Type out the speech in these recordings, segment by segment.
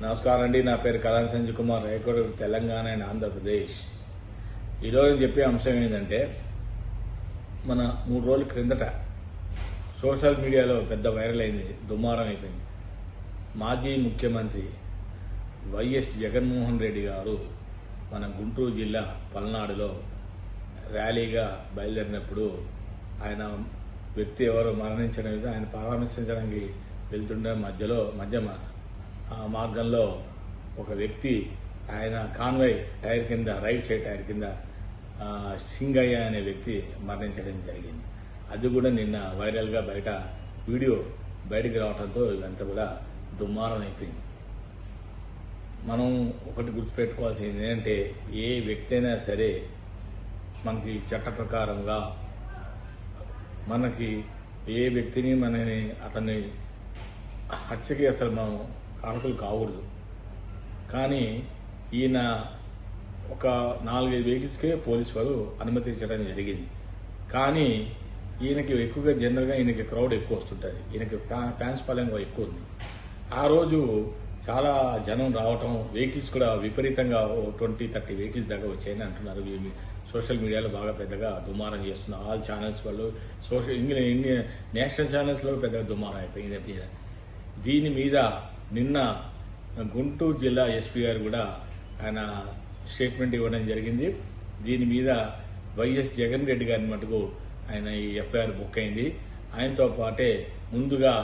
నమస్కారం అండి నా పేరు కళాన్ సంజయ్ కుమార్ రేకోడ తెలంగాణ అండ్ ఆంధ్రప్రదేశ్. ఈరోజు చెప్పే అంశం ఏంటంటే మన మూడు రోజుల క్రిందట సోషల్ మీడియాలో పెద్ద వైరల్ అయింది దుమారం అయిపోయింది. మాజీ ముఖ్యమంత్రి వైఎస్ జగన్మోహన్ రెడ్డి గారు మన గుంటూరు జిల్లా పల్నాడులో ర్యాలీగా బయలుదేరినప్పుడు ఆయన వ్యక్తి ఎవరు మరణించడం విధంగా ఆయన పరామర్శించడానికి వెళ్తుండే మధ్యలో మధ్య మార్గంలో ఒక వ్యక్తి ఆయన కాన్వాయ్ టైర్ కింద రైట్ సైడ్ టైర్ కింద సింగయ్య అనే వ్యక్తి మరణించడం జరిగింది. అది కూడా నిన్న వైరల్గా బయట వీడియో బయటికి రావడంతో ఇదంతా కూడా దుమ్మారం అయిపోయింది. మనం ఒకటి గుర్తుపెట్టుకోవాల్సింది ఏంటంటే ఏ వ్యక్తి అయినా సరే మనకి చట్ట ప్రకారంగా మనకి ఏ వ్యక్తిని మనని అతన్ని హత్యకి అసలు మనం కానుకలు కాకూడదు. కానీ ఈయన ఒక నాలుగైదు వెహికల్స్కే పోలీసు వారు అనుమతించడం జరిగింది. కానీ ఈయనకి ఎక్కువగా జనరల్గా ఈయనకి క్రౌడ్ ఎక్కువ వస్తుంటుంది. ఈయనకి ఫ్యాన్స్ ఫాలోయింగ్ ఎక్కువ ఉంది. ఆ రోజు చాలా జనం రావటం వెహికల్స్ కూడా విపరీతంగా ట్వంటీ థర్టీ వెహికల్స్ దాకా వచ్చాయని అంటున్నారు. సోషల్ మీడియాలో బాగా పెద్దగా దుమారం చేస్తున్నారు. ఆల్ ఛానల్స్ వాళ్ళు సోషల్ ఇండియన్ నేషనల్ ఛానల్స్లో పెద్దగా దుమారం అయిపోయింది. దీని మీద నిన్న గుంటూరు జిల్లా ఎస్పీ గారు కూడా ఆయన స్టేట్మెంట్ ఇవ్వడం జరిగింది. దీని మీద వైఎస్ జగన్ రెడ్డి గారి మటుకు ఆయన ఈ ఎఫ్ఐఆర్ బుక్ అయింది. ఆయనతో పాటే ముందుగా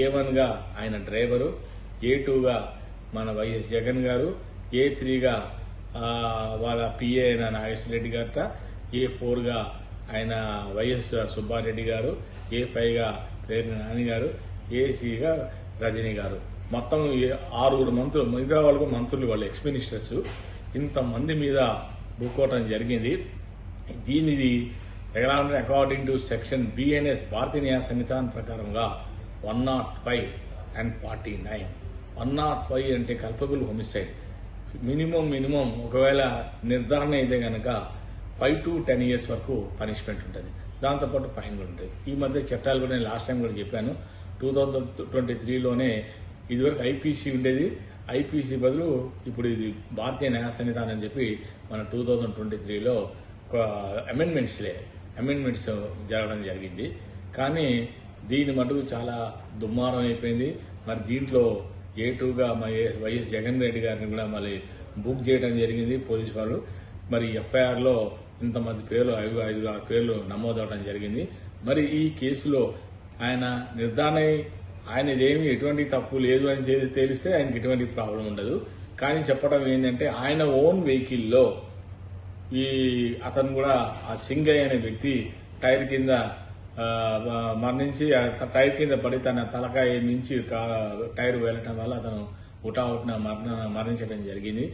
ఏ వన్గా ఆయన డ్రైవరు ఏ టూగా మన వైఎస్ జగన్ గారు ఏ త్రీగా వాళ్ళ పిఏ అయిన నాగేశ్వర రెడ్డి గారట ఏ ఫోర్గా ఆయన వైఎస్ సుబ్బారెడ్డి గారు ఏ ఫైవ్గా పేరు నాని గారు ఏసీగా రజనీ గారు. మొత్తం ఆరుగురు మంత్రులు మిగతా వాళ్ళకు మంత్రులు వాళ్ళు ఎక్స్ మినిస్టర్స్ ఇంతమంది మీద బుక్కోవటం జరిగింది. దీనిది regular according to section BNS Bharatiya Nyaya సంహితాన్ ప్రకారంగా one not five and forty nine one not five అంటే కల్పబుల్ హోమిసైడ్ మినిమం మినిమం ఒకవేళ నిర్ధారణ అయితే కనుక ఫైవ్ టు టెన్ ఇయర్స్ వరకు పనిష్మెంట్ ఉంటుంది. దాంతోపాటు ఫైన్ కూడా ఉంటుంది ఈ మధ్య చట్టాలు కూడా నేను లాస్ట్ టైం కూడా చెప్పాను. టూ థౌజండ్ ట్వంటీ త్రీలోనే ఇదివరకు ఐపీసీ ఉండేది. ఐపీసీ బదులు ఇప్పుడు ఇది భారతీయ న్యాయ సన్నిధానం అని చెప్పి మన టూ థౌజండ్ ట్వంటీ త్రీలో ఒక అమెండ్మెంట్స్లే అమెండ్మెంట్స్ జరగడం జరిగింది. కానీ దీని మటుకు చాలా దుమ్మారం అయిపోయింది. మరి దీంట్లో ఏ టూగా వైఎస్ జగన్ రెడ్డి గారిని కూడా మళ్ళీ బుక్ చేయడం జరిగింది పోలీసు వాళ్ళు. మరి ఎఫ్ఐఆర్లో ఇంతమంది పేర్లు ఐదు ఐదు ఆరు పేర్లు నమోదవడం జరిగింది. మరి ఈ కేసులో ఆయన నిర్ధారణ ఆయనదేమి ఆయన ఎటువంటి తప్పు లేదు అని చెప్పి తెలిస్తే ఆయనకి ఎటువంటి ప్రాబ్లం ఉండదు. కానీ చెప్పడం ఏంటంటే ఆయన ఓన్ వెహికల్లో ఈ అతను కూడా ఆ సింగయ్య అనే వ్యక్తి టైర్ కింద మరణించి టైర్ కింద పడి తన తలకాయ నుంచి టైర్ వెళ్ళటం వల్ల అతను హుటాహుటిన మరణ మరణించడం జరిగింది.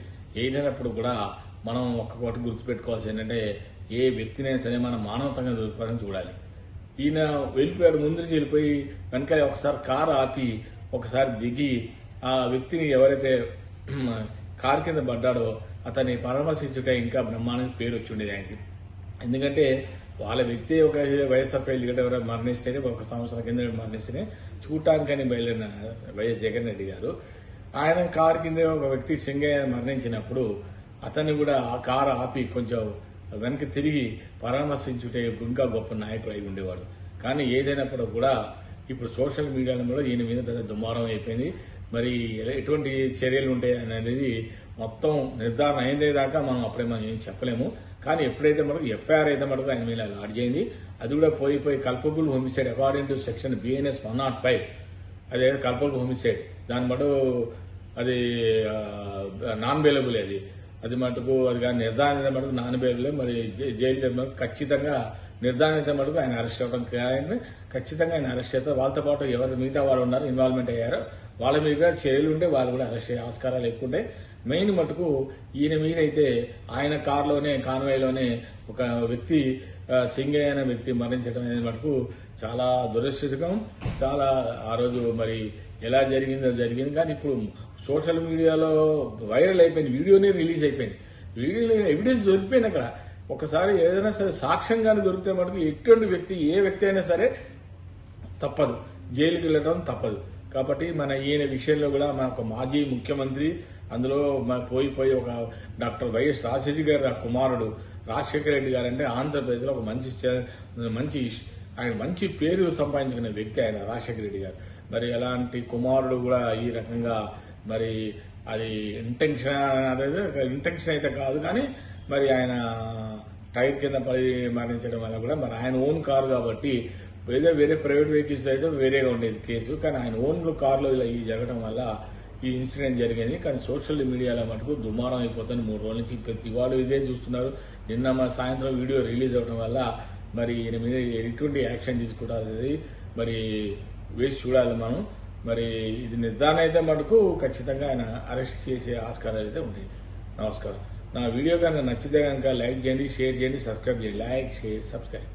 ఏదైనప్పుడు కూడా మనం ఒక్కొక్కటి గుర్తుపెట్టుకోవాల్సి ఏంటంటే ఏ వ్యక్తినైనా సరే మనం మానవతంగా దృక్పథం చూడాలి. ఈయన వెళ్ళిపోయాడు ముందు నుంచి వెళ్ళిపోయి వెనక ఒకసారి కారు ఆపి ఒకసారి దిగి ఆ వ్యక్తిని ఎవరైతే కారు కింద పడ్డాడో అతన్ని పరామర్శించుట ఇంకా బ్రహ్మాండానికి పేరు వచ్చిండేది ఆయనకి. ఎందుకంటే వాళ్ళ వ్యక్తి ఒక వైఎస్ఆర్ లీడర్ ఎవరైనా మరణిస్తేనే ఒక సంవత్సరం కింద మరణిస్తేనే చూడటానికని బయలుదేరిన వైఎస్ జగన్ రెడ్డి గారు. ఆయన కారు కింద ఒక వ్యక్తి సింగయ్య మరణించినప్పుడు అతన్ని కూడా ఆ కారు ఆపి కొంచెం వెనక్కి తిరిగి పరామర్శించుటే ఇంకా గొప్ప నాయకుడు అయి ఉండేవాడు. కానీ ఏదైనప్పుడు కూడా ఇప్పుడు సోషల్ మీడియాలో కూడా ఈయన మీద పెద్ద దుమారం అయిపోయింది. మరి ఎటువంటి చర్యలు ఉంటాయి అనేది మొత్తం నిర్ధారణ అయిందే దాకా మనం అప్పుడే మనం ఏం చెప్పలేము. కానీ ఎప్పుడైతే మనకు ఎఫ్ఐఆర్ అయితే మనకు ఆయన మీద లాడ్ చేయింది అది కూడా పోయిపోయి culpable homicide according to section BNS one not five అదే కల్పబుల్ హోమిసైడ్ దాని బట్టు అది నాన్ అవైలబుల్ అది. అది మటుకు అది కానీ నిర్ధారణ మటుకు నాన్ మరి జై- జైలు మటుకు ఖచ్చితంగా నిర్ధారణ మటుకు ఆయన అరెస్ట్ అవ్వడం కానీ ఖచ్చితంగా ఆయన అరెస్ట్ చేస్తారు. వాళ్ళతో పాటు ఎవరు మిగతా వాళ్ళు ఉన్నారు ఇన్వాల్వ్మెంట్ అయ్యారో. వాళ్ళ మీద చర్యలు ఉంటే వాళ్ళు కూడా అరెస్ట్ అయ్యే ఆస్కారాలు ఎక్కువ ఉంటాయి మెయిన్ మటుకు ఈయన మీద అయితే ఆయన కారులోనే కాన్వాయ్లోనే ఒక వ్యక్తి ఆ, సింగయ్య అనే వ్యక్తి మరణించడం అనేది మటుకు చాలా దురదృష్టకం చాలా ఆ రోజు మరి ఎలా జరిగిందో జరిగింది. కానీ ఇప్పుడు సోషల్ మీడియాలో వైరల్ అయిపోయింది వీడియోనే రిలీజ్ అయిపోయింది. వీడియో ఎవిడెన్స్ దొరికిపోయింది అక్కడ. ఒకసారి ఏదైనా సరే సాక్ష్యంగానే దొరికితే మటుకు ఎటువంటి వ్యక్తి ఏ వ్యక్తి అయినా సరే తప్పదు. జైలుకి వెళ్ళడం తప్పదు. కాబట్టి మన ఈయన విషయంలో కూడా మన ఒక మాజీ ముఖ్యమంత్రి అందులో పోయి పోయి ఒక డాక్టర్ వైఎస్ రాజశేఖర గారి కుమారుడు రాజశేఖర రెడ్డి గారు అంటే ఆంధ్రప్రదేశ్లో ఒక మంచి మంచి ఆయన మంచి పేరు సంపాదించుకునే వ్యక్తి ఆయన రాజశేఖర రెడ్డి గారు. మరి అలాంటి కుమారుడు కూడా ఈ రకంగా మరి అది ఇంటెన్షన్ అనేది ఇంటెన్షన్ అయితే కాదు కానీ మరి ఆయన టైర్ కింద పడి మరణించడం వల్ల కూడా మరి ఆయన ఓన్ కారు కాబట్టి వేరే వేరే ప్రైవేట్ వెహికల్స్ అయితే వేరేగా ఉండేది కేసు. కానీ ఆయన ఓన్ కారులో ఇలా ఈ జరగడం వల్ల ఈ ఇన్సిడెంట్ జరిగింది. కానీ సోషల్ మీడియాలో మటుకు దుమారం అయిపోతుంది. మూడు రోజుల నుంచి ప్రతి వాళ్ళు ఇదే చూస్తున్నారు. నిన్న మా సాయంత్రం వీడియో రిలీజ్ అవడం వల్ల మరి ఈయన మీద ఎటువంటి యాక్షన్ తీసుకుంటారనేది మరి వేసి చూడాలి మనం. మరి ఇది నిర్ధారణ అయితే మటుకు ఖచ్చితంగా ఆయన అరెస్ట్ చేసే ఆస్కారాలు అయితే ఉన్నాయి నమస్కారం. నా వీడియో కనుక నచ్చితే కనుక లైక్ చేయండి షేర్ చేయండి సబ్స్క్రైబ్ చేయండి. Like share subscribe.